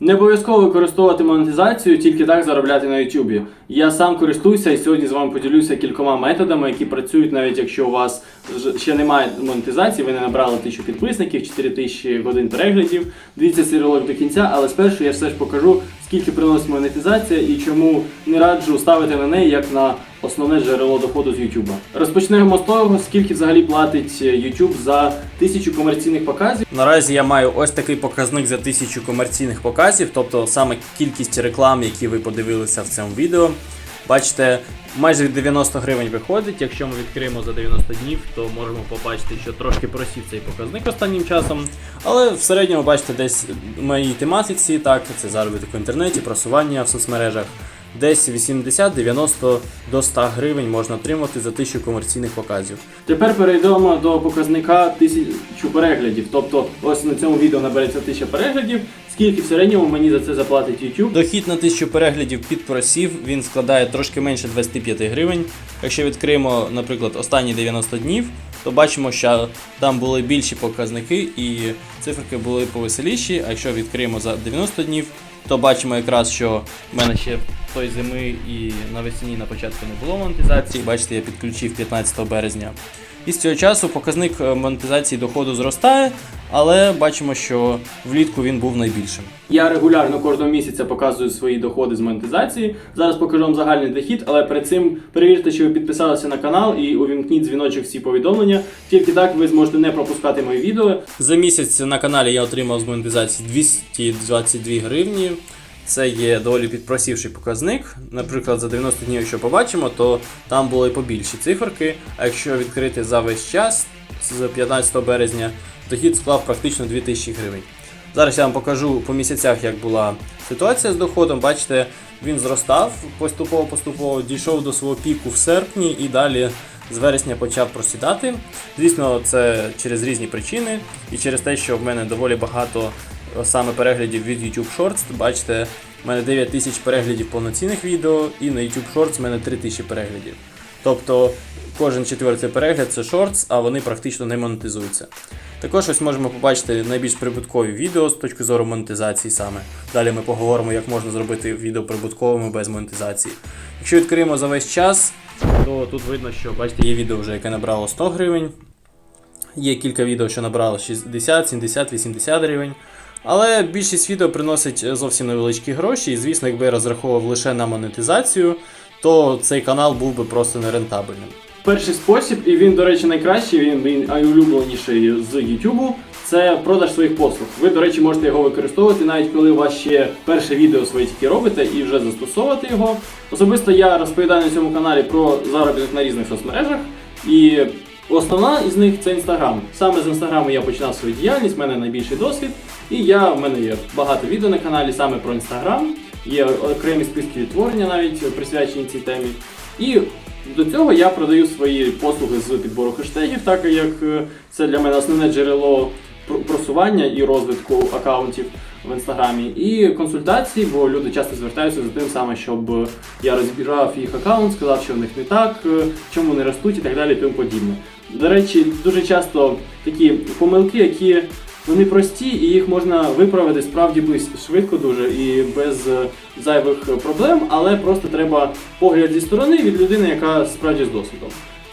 Не обов'язково використовувати монетизацію, тільки так заробляти на YouTube. Я сам користуюся і сьогодні з вами поділюся кількома методами, які працюють навіть якщо у вас ще немає монетизації, ви не набрали тисячу підписників, 4000 годин переглядів. Дивіться цей ролик до кінця, але спершу я все ж покажу, скільки приносить монетизація і чому не раджу ставити на неї як на основне джерело доходу з YouTube. Розпочнемо з того, скільки взагалі платить YouTube за тисячу комерційних показів. Наразі я маю ось такий показник за тисячу комерційних показів, тобто саме кількість реклам, які ви подивилися в цьому відео. Бачите, майже 90 гривень виходить. Якщо ми відкриємо за 90 днів, то можемо побачити, що трошки просів цей показник останнім часом. Але в середньому бачите, десь в моїй тематиці, так, це заробіток в інтернеті, просування в соцмережах. Десь 80-90 до 100 гривень можна отримати за тисячу комерційних показів. Тепер перейдемо до показника тисячу переглядів. Тобто, ось на цьому відео набереться 1000 переглядів. Скільки в середньому мені за це заплатить YouTube? Дохід на 1000 переглядів під просів він складає трошки менше 25 гривень. Якщо відкриємо, наприклад, останні 90 днів, то бачимо, що там були більші показники і циферки були повеселіші. А якщо відкриємо за 90 днів, то бачимо якраз, що в мене ще той зими і навесні на початку не було монетизації. Бачите, я підключив 15 березня. І з цього часу показник е, монетизації доходу зростає, але бачимо, що влітку він був найбільшим. Я регулярно кожного місяця показую свої доходи з монетизації. Зараз покажу вам загальний дохід, але перед цим перевірте, чи ви підписалися на канал і увімкніть дзвіночок всі повідомлення. Тільки так ви зможете не пропускати мої відео. За місяць на каналі я отримав з монетизації 222 гривні. Це є доволі підпросівший показник. Наприклад, за 90 днів, якщо побачимо, то там були побільші циферки. А якщо відкрити за весь час з 15 березня, дохід склав практично 2000 гривень. Зараз я вам покажу по місяцях, як була ситуація з доходом. Бачите, він зростав поступово-поступово, дійшов до свого піку в серпні і далі з вересня почав просідати. Звісно, це через різні причини і через те, що в мене доволі багато саме переглядів від YouTube Shorts. Бачите, в мене 9 тисяч переглядів повноцінних відео, і на YouTube Shorts в мене 3 тисячі переглядів. Тобто кожен четвертий перегляд це шортс, а вони практично не монетизуються. Також ось можемо побачити найбільш прибуткові відео з точки зору монетизації саме. Далі ми поговоримо, як можна зробити відео прибутковими без монетизації. Якщо відкриємо за весь час, то тут видно, що бачите, є відео вже, яке набрало 100 гривень. Є кілька відео, що набрало 60, 70, 80 гривень. Але більшість відео приносить е, зовсім невеличкі гроші, і звісно, якби я розраховував лише на монетизацію, то цей канал був би просто нерентабельним. Перший спосіб, і він, до речі, найкращий, він, найулюбленіший з YouTube, це продаж своїх послуг. Ви, до речі, можете його використовувати навіть коли у вас ще перше відео своє тільки робите і вже застосовувати його. Особисто я розповідаю на цьому каналі про заробіток на різних соцмережах. І основна із них це інстаграм. Саме з інстаграму я починав свою діяльність, в мене найбільший досвід. І я, в мене є багато відео на каналі саме про інстаграм. Є окремі списки відтворення навіть присвячені цій темі. І до цього я продаю свої послуги з підбору хештегів, так як е, це для мене основне джерело просування і розвитку аккаунтів в інстаграмі, і консультації, бо люди часто звертаються за тим саме, щоб я розібрав їх аккаунт, сказав, що в них не так, е, чому не ростуть і так далі, і тому подібне. До речі, дуже часто такі помилки, які вони прості, і їх можна виправити справді швидко дуже і без е, зайвих проблем, але просто треба погляд зі сторони від людини, яка справді з досвідом.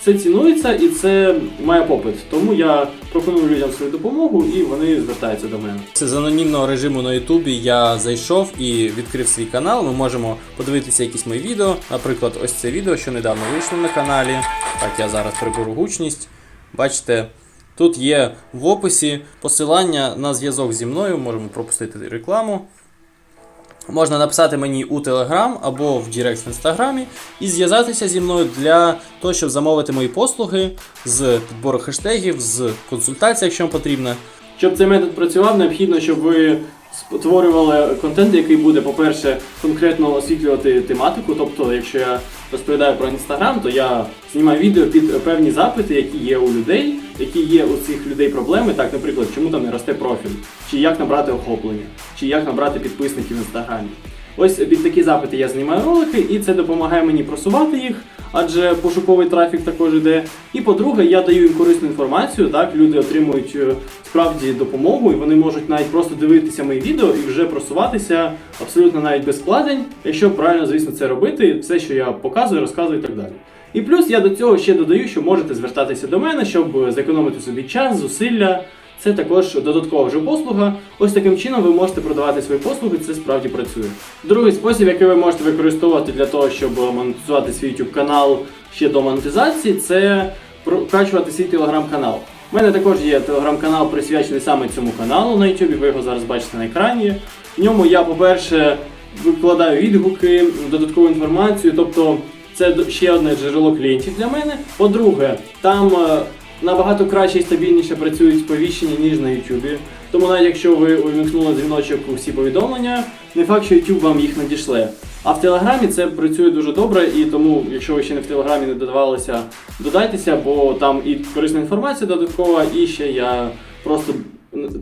Це цінується і це має попит. Тому я пропоную людям свою допомогу і вони звертаються до мене. Це з анонімного режиму на Ютубі я зайшов і відкрив свій канал. Ми можемо подивитися якісь мої відео. Наприклад, ось це відео, що недавно вийшло на каналі. Так, я зараз приберу гучність. Бачите, тут є в описі посилання на зв'язок зі мною. Можемо пропустити рекламу. Можна написати мені у Телеграм або в Директ в інстаграмі і зв'язатися зі мною для того, щоб замовити мої послуги з підбору хештегів, з консультації, якщо вам потрібно. Щоб цей метод працював, необхідно, щоб ви створювали контент, який буде, по-перше, конкретно освітлювати тематику. Тобто, якщо я розповідаю про інстаграм, то я знімаю відео під певні запити, які є у людей, які є у цих людей проблеми. Так, наприклад, чому там не росте профіль, чи як набрати охоплення, чи як набрати підписників в інстаграмі. Ось під такі запити я знімаю ролики, і це допомагає мені просувати їх, адже пошуковий трафік також іде. І по-друге, я даю їм корисну інформацію. Так, люди отримують е, справді допомогу, і вони можуть навіть просто дивитися мої відео і вже просуватися абсолютно навіть без вкладень, якщо правильно, звісно, це робити, все, що я показую, розказую і так далі. І плюс я до цього ще додаю, що можете звертатися до мене, щоб зекономити собі час, зусилля. Це також додаткова вже послуга. Ось таким чином ви можете продавати свої послуги, це справді працює. Другий спосіб, який ви можете використовувати для того, щоб монетизувати свій YouTube канал ще до монетизації, це прокачувати свій телеграм-канал. У мене також є телеграм-канал, присвячений саме цьому каналу на YouTube, ви його зараз бачите на екрані. В ньому я, по-перше, викладаю відгуки, додаткову інформацію, тобто це ще одне джерело клієнтів для мене. По-друге, там е, набагато краще і стабільніше працюють сповіщення, ніж на YouTube. Тому навіть якщо ви увімкнули дзвіночок у всі повідомлення, не факт, що YouTube вам їх надішле. А в Телеграмі це працює дуже добре, і тому, якщо ви ще не в Телеграмі не додавалися, додайтеся, бо там і корисна інформація додаткова, і ще я просто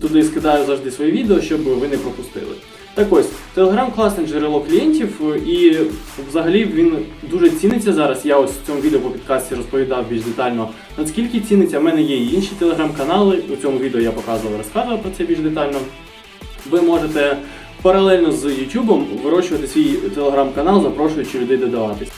туди скидаю завжди свої відео, щоб ви не пропустили. Так ось, Telegram класне джерело клієнтів, і взагалі він дуже ціниться зараз. Я ось в цьому відео по підкасті розповідав більш детально, наскільки ціниться. У мене є і інші телеграм-канали. У цьому відео я показував, розказував про це більш детально. Ви можете паралельно з YouTube вирощувати свій телеграм-канал, запрошуючи людей додаватись.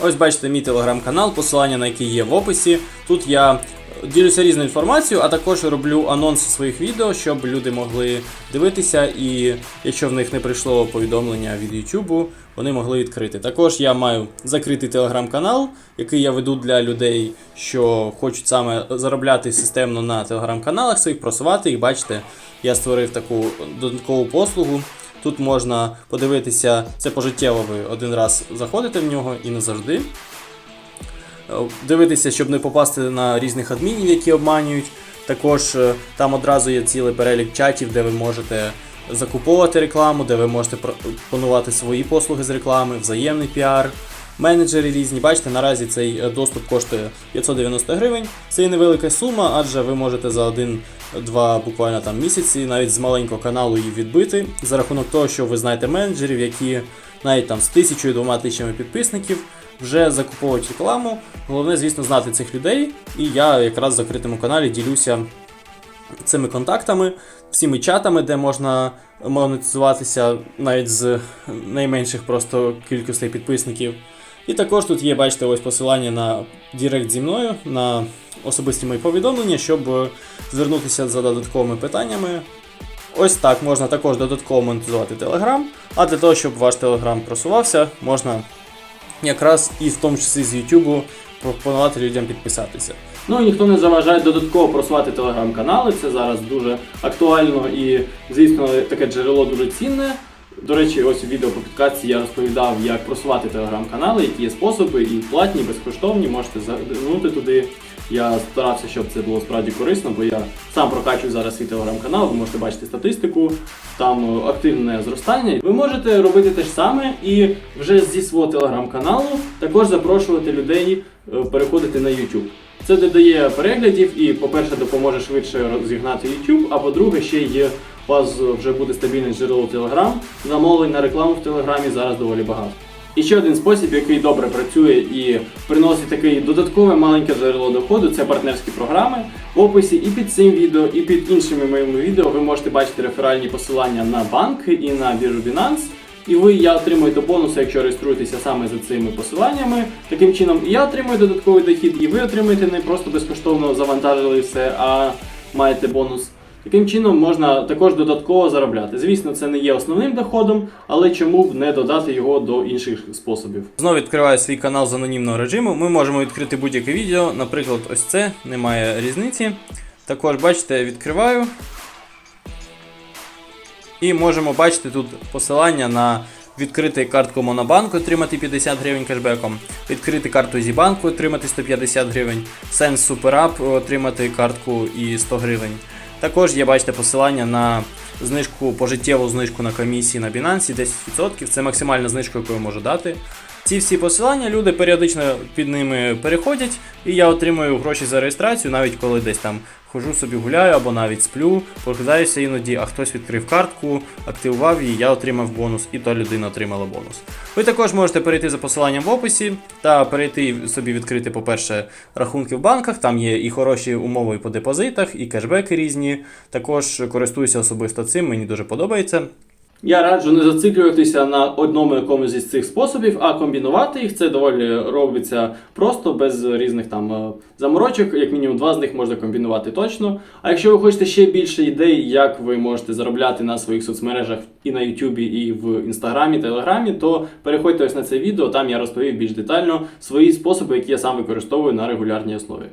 Ось бачите мій телеграм-канал, посилання на який є в описі. Тут я ділюся різною інформацією, а також роблю анонси своїх відео, щоб люди могли дивитися, і якщо в них не прийшло повідомлення від YouTube, вони могли відкрити. Також я маю закритий телеграм-канал, який я веду для людей, що хочуть саме заробляти системно на телеграм-каналах своїх, просувати їх. Бачите, я створив таку додаткову послугу. Тут можна подивитися, це пожиттєво ви один раз заходите в нього і назавжди. Дивитися, щоб не попасти на різних адмінів, які обманюють. Також е, там одразу є цілий перелік чатів, де ви можете закуповувати рекламу, де ви можете пропонувати свої послуги з реклами, взаємний піар, менеджери різні. Бачите, наразі цей е, доступ коштує 590 гривень. Це є невелика сума, адже ви можете за один-два буквально там місяці навіть з маленького каналу її відбити за рахунок того, що ви знаєте менеджерів, які навіть там з тисячою двома тисячами підписників вже закуповують рекламу. Головне, звісно, знати цих людей. І я якраз в закритому каналі ділюся цими контактами, всіми чатами, де можна монетизуватися навіть з найменших просто кількостей підписників. І також тут є, бачите, ось посилання на Директ зі мною, на особисті мої повідомлення, щоб звернутися за додатковими питаннями. Ось так можна також додатково монетизувати Telegram, а для того, щоб ваш Telegram просувався, можна якраз і в тому числі з YouTube пропонувати людям підписатися. Ну і ніхто не заважає додатково просувати телеграм-канали. Це зараз дуже актуально і, звісно, таке джерело дуже цінне. До речі, ось у відео по підкасті я розповідав, як просувати телеграм-канали, які є способи, і платні, і безкоштовні. Можете заглянути туди. Я старався, щоб це було справді корисно, бо я сам прокачую зараз свій телеграм-канал, ви можете бачити статистику, там е, активне зростання. Ви можете робити те ж саме і вже зі свого телеграм-каналу також запрошувати людей е, переходити на YouTube. Це додає переглядів і, по-перше, допоможе швидше розігнати YouTube, а по-друге, ще є у вас вже буде стабільне джерело Telegram. Замовлень на рекламу в Телеграмі зараз доволі багато. І ще один спосіб, який добре працює і приносить такий додаткове маленьке джерело доходу, це партнерські програми. В описі і під цим відео, і під іншими моїми відео ви можете бачити реферальні посилання на банки і на біржу Binance. І ви я отримуєте бонуси, якщо реєструєтеся саме за цими посиланнями. Таким чином, і я отримую додатковий дохід, і ви отримаєте не просто безкоштовно завантажили все, а маєте бонус. Таким чином можна також додатково заробляти. Звісно, це не є основним доходом, але чому б не додати його до інших способів. Знову відкриваю свій канал з анонімного режиму. Ми можемо відкрити будь-яке відео, наприклад, ось це, немає різниці. Також, бачите, відкриваю. І можемо бачити тут посилання на відкрити картку Монобанку, отримати 50 гривень кешбеком, відкрити карту Зібанку, отримати 150 гривень, Super App, отримати картку і 100 гривень. Також є, бачите, посилання на знижку, пожиттєву знижку на комісії на Binance 10%. Це максимальна знижка, яку я можу дати. Ці всі посилання люди періодично під ними переходять, і я отримую гроші за реєстрацію, навіть коли десь там хожу собі гуляю або навіть сплю, прокидаюся іноді, а хтось відкрив картку, активував її, я отримав бонус, і та людина отримала бонус. Ви також можете перейти за посиланням в описі та перейти собі відкрити, по-перше, рахунки в банках. Там є і хороші умови по депозитах, і кешбеки різні. Також користуюся особисто цим, мені дуже подобається. Я раджу не зациклюватися на одному якомусь із цих способів, а комбінувати їх. Це доволі робиться просто, без різних там е, заморочок. Як мінімум два з них можна комбінувати точно. А якщо ви хочете ще більше ідей, як ви можете заробляти на своїх соцмережах і на Ютубі, і в Інстаграмі, Телеграмі, то переходьте ось на це відео. Там я розповів більш детально свої способи, які я сам використовую на регулярній основі.